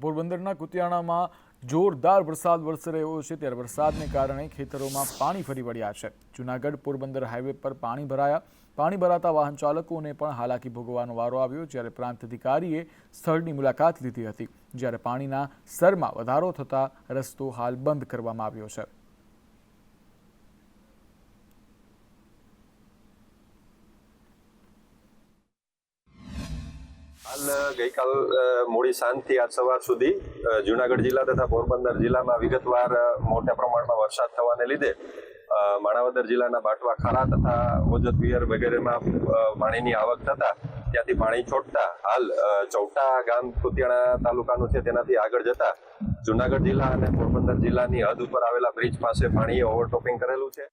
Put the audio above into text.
પોરબંદરના કુતિયાણામાં જોરદાર વરસાદ વરસી રહ્યો છે. ત્યારે વરસાદને કારણે ખેતરોમાં પાણી ફરી વળ્યા છે. જુનાગઢ પોરબંદર હાઈવે પર પાણી ભરાયા. પાણી ભરાતા વાહન ચાલકોને પણ હાલાકી ભોગવવાનો વારો આવ્યો, જ્યારે પ્રાંત અધિકારીએ સ્થળની મુલાકાત લીધી હતી. જ્યારે પાણીના સ્તરમાં વધારો થતાં રસ્તો હાલ બંધ કરવામાં આવ્યો છે. હાલ ગઈકાલ મોડી સાંજથી આજ સવાર સુધી જુનાગઢ જિલ્લા તથા પોરબંદર જિલ્લામાં વિગતવાર મોટા પ્રમાણમાં વરસાદ થવાને લીધે માણાવદર જિલ્લાના બાટવા ખારા તથા ઓજત પિયર વગેરેમાં પાણીની આવક થતા, ત્યાંથી પાણી છોડતા, હાલ ચૌટા ગામ કુતિયાણા તાલુકાનું છે તેનાથી આગળ જતા, જુનાગઢ જિલ્લા અને પોરબંદર જિલ્લાની હદ ઉપર આવેલા બ્રિજ પાસે પાણીએ ઓવરટોપિંગ કરેલું છે.